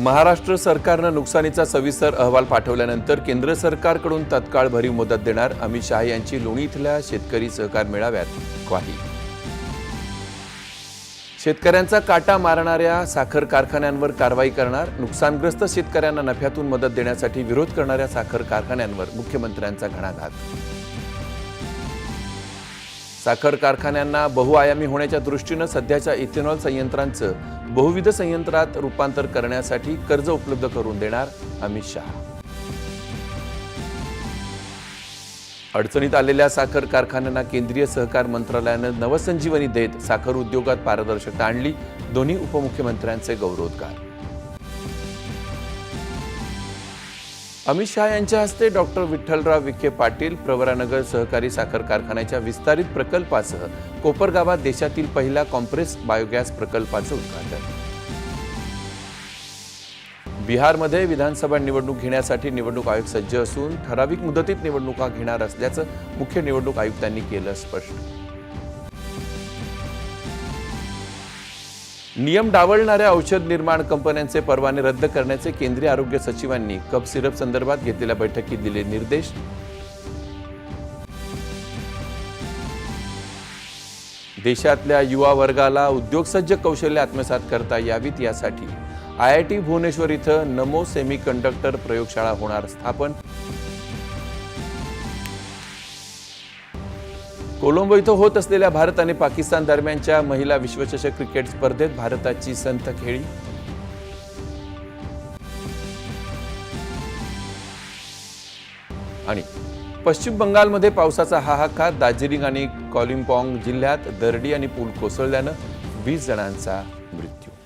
महाराष्ट्र सरकारनं नुकसानीचा सविस्तर अहवाल पाठवल्यानंतर केंद्र सरकारकडून तत्काळ भरीव मदत देणार अमित शहा यांची लोणी इथल्या शेतकरी सहकार मेळाव्यात ग्वाही. शेतकऱ्यांचा काटा मारणाऱ्या साखर कारखान्यांवर कारवाई करणार नुकसानग्रस्त शेतकऱ्यांना नफ्यातून मदत देण्यासाठी विरोध करणाऱ्या साखर कारखान्यांवर मुख्यमंत्र्यांचा घणाघात. साखर कारखान्यांना बहुआयामी होण्याच्या दृष्टीनं सध्याच्या इथेनॉल संयंत्रांचं बहुविध संयंत्रात रूपांतर करण्यासाठी कर्ज उपलब्ध करून देणार अमित शहा. अडचणीत आलेल्या साखर कारखान्यांना केंद्रीय सहकार मंत्रालयानं नवसंजीवनी देत साखर उद्योगात पारदर्शकता आणली. दोन्ही उपमुख्यमंत्र्यांचे गौरवोद्गार. अमित शहा यांच्या हस्ते डॉक्टर विठ्ठलराव विखे पाटील प्रवरानगर सहकारी साखर कारखान्याच्या विस्तारित प्रकल्पासह कोपरगावात देशातील पहिला कॉम्प्रेस बायोगॅस प्रकल्पाचं उद्घाटन. बिहारमध्ये विधानसभा निवडणूक घेण्यासाठी निवडणूक आयोग सज्ज असून ठराविक मुदतीत निवडणुका घेणार असल्याचं मुख्य निवडणूक आयुक्तांनी केलं स्पष्ट. नियम डावलणाऱ्या औषध निर्माण कंपन्यांचे परवाने रद्द करण्याचे केंद्रीय आरोग्य सचिवांनी कप सिरप संदर्भात घेतलेल्या बैठकीत दिले निर्देश. देशातल्या युवा वर्गाला उद्योगसज्ज कौशल्य आत्मसात करता यावीत यासाठी आय आय टी भुवनेश्वर इथं नमो सेमी कंडक्टर प्रयोगशाळा होणार स्थापन. कोलंबो इथं होत असलेल्या भारत आणि पाकिस्तान दरम्यानच्या महिला विश्वचषक क्रिकेट स्पर्धेत भारताची संथ खेळी. आणि पश्चिम बंगालमध्ये पावसाचा हाहाकार दार्जिलिंग आणि कॉलिम्पॉंग जिल्ह्यात दरडी आणि पूल कोसळल्यानं वीस जणांचा मृत्यू.